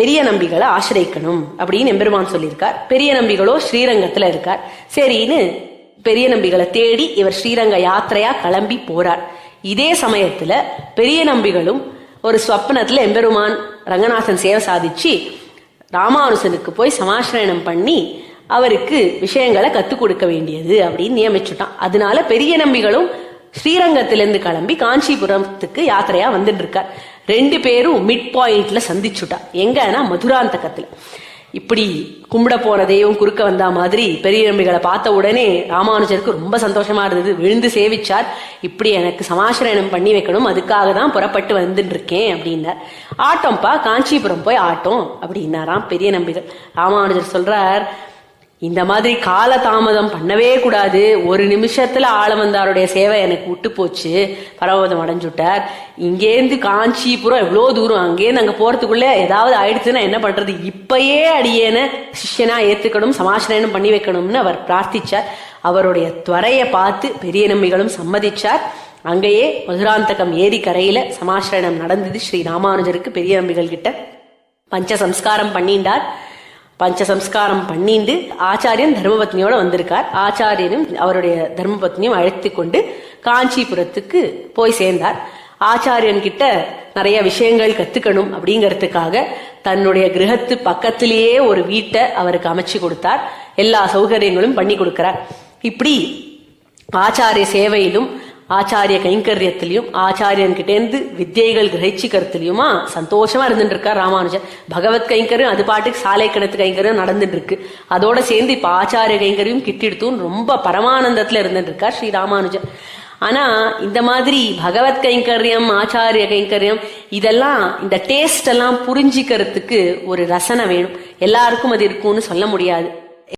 பெரிய நம்பிகளை ஆசிரியக்கணும் அப்படின்னு எம்பெருமான் சொல்லியிருக்கார். பெரிய நம்பிகளோ ஸ்ரீரங்கத்துல இருக்கார். சரின்னு பெரிய நம்பிகளை தேடி இவர் ஸ்ரீரங்க யாத்திரையா கிளம்பி போறார். இதே சமயத்துல பெரிய நம்பிகளும் ஒரு ஸ்வப்னத்துல எம்பெருமான் ரங்கநாதன் சேவை சாதிச்சு ராமானுசனுக்கு போய் சமாசிரயணம் பண்ணி அவருக்கு விஷயங்களை கத்துக் கொடுக்க வேண்டியது அப்படின்னு நியமிச்சுட்டான். அதனால பெரிய நம்பிகளும் ஸ்ரீரங்கத்திலிருந்து கிளம்பி காஞ்சிபுரத்துக்கு யாத்திரையா வந்துட்டு இருக்கார். ரெண்டு பேரும் மிட் பாயிண்ட்ல சந்திச்சுட்டா. எங்கன்னா மதுராந்தகத்துல. இப்படி கும்பிட போனதையும் குறுக்க வந்தா மாதிரி பெரிய நம்பிகளை பார்த்த உடனே ராமானுஜருக்கு ரொம்ப சந்தோஷமா இருந்தது. விழுந்து சேவிச்சார். இப்படி எனக்கு சமாசிரயணம் பண்ணி வைக்கணும். அதுக்காக தான் புறப்பட்டு வந்துட்டு இருக்கேன் அப்படின்னார். ஆட்டோம்ப்பா காஞ்சிபுரம் போய் ஆட்டோம் அப்படின்னாராம் பெரிய நம்பிகள். ராமானுஜர் சொல்றார் இந்த மாதிரி கால தாமதம் பண்ணவே கூடாது. ஒரு நிமிஷத்துல ஆளவந்தாருடைய சேவை எனக்கு விட்டு போச்சு. பரவதம் அடைஞ்சுட்டார். இங்கேருந்து காஞ்சிபுரம் எவ்வளோ தூரம் அங்கேருந்து அங்க போறதுக்குள்ள ஏதாவது ஆயிடுச்சுன்னா என்ன பண்றது? இப்பயே அடியேன சிஷ்யனா ஏத்துக்கணும் சமாசனம் பண்ணி வைக்கணும்னு அவர் பிரார்த்திச்சார். அவருடைய துறையை பார்த்து பெரிய நம்பிகளும் சம்மதிச்சார். அங்கேயே மதுராந்தகம் ஏரி கரையில சமாசிரணம் நடந்தது ஸ்ரீ ராமானுஜருக்கு பெரிய நம்பிகள் கிட்ட பஞ்ச சம்ஸ்காரம் பண்ணிண்டார். பஞ்ச சம்ஸ்காரம் பண்ணிண்டு ஆச்சாரியன் தர்மபத்னியோட வந்திருக்கார். ஆச்சாரியனும் அவருடைய தர்மபத்னியும் அழைத்து கொண்டு காஞ்சிபுரத்துக்கு போய் சேர்ந்தார். ஆச்சாரியன் கிட்ட நிறைய விஷயங்கள் கத்துக்கணும் அப்படிங்கறதுக்காக தன்னுடைய கிரகத்து பக்கத்திலேயே ஒரு வீட்டை அவருக்கு அமைச்சு கொடுத்தார். எல்லா சௌகரியங்களும் பண்ணி கொடுக்கிறார். இப்படி ஆச்சாரிய சேவையிலும் ஆச்சாரிய கைங்கரியத்திலையும் ஆச்சாரியன் கிட்டேந்து வித்தியைகள் கிரகிச்சிக்கிறதுலையுமா சந்தோஷமா இருந்துட்டு இருக்கார் ராமானுஜர் பகவத் கைங்கரியம் அது பாட்டுக்கு சாலை கிணத்து கைங்கரியம் நடந்துட்டு இருக்கு அதோட சேர்ந்து இப்ப ஆச்சாரிய கைங்கரியம் கிட்டிடுத்துன்னு ரொம்ப பரமானந்தத்துல இருந்துட்டு இருக்கா ஸ்ரீ ராமானுஜர் ஆனா இந்த மாதிரி பகவத் கைங்கரியம் ஆச்சாரிய கைங்கரியம் இதெல்லாம் இந்த டேஸ்ட் எல்லாம் புரிஞ்சிக்கிறதுக்கு ஒரு ரசனை வேணும். எல்லாருக்கும் அது இருக்கும்னு சொல்ல முடியாது.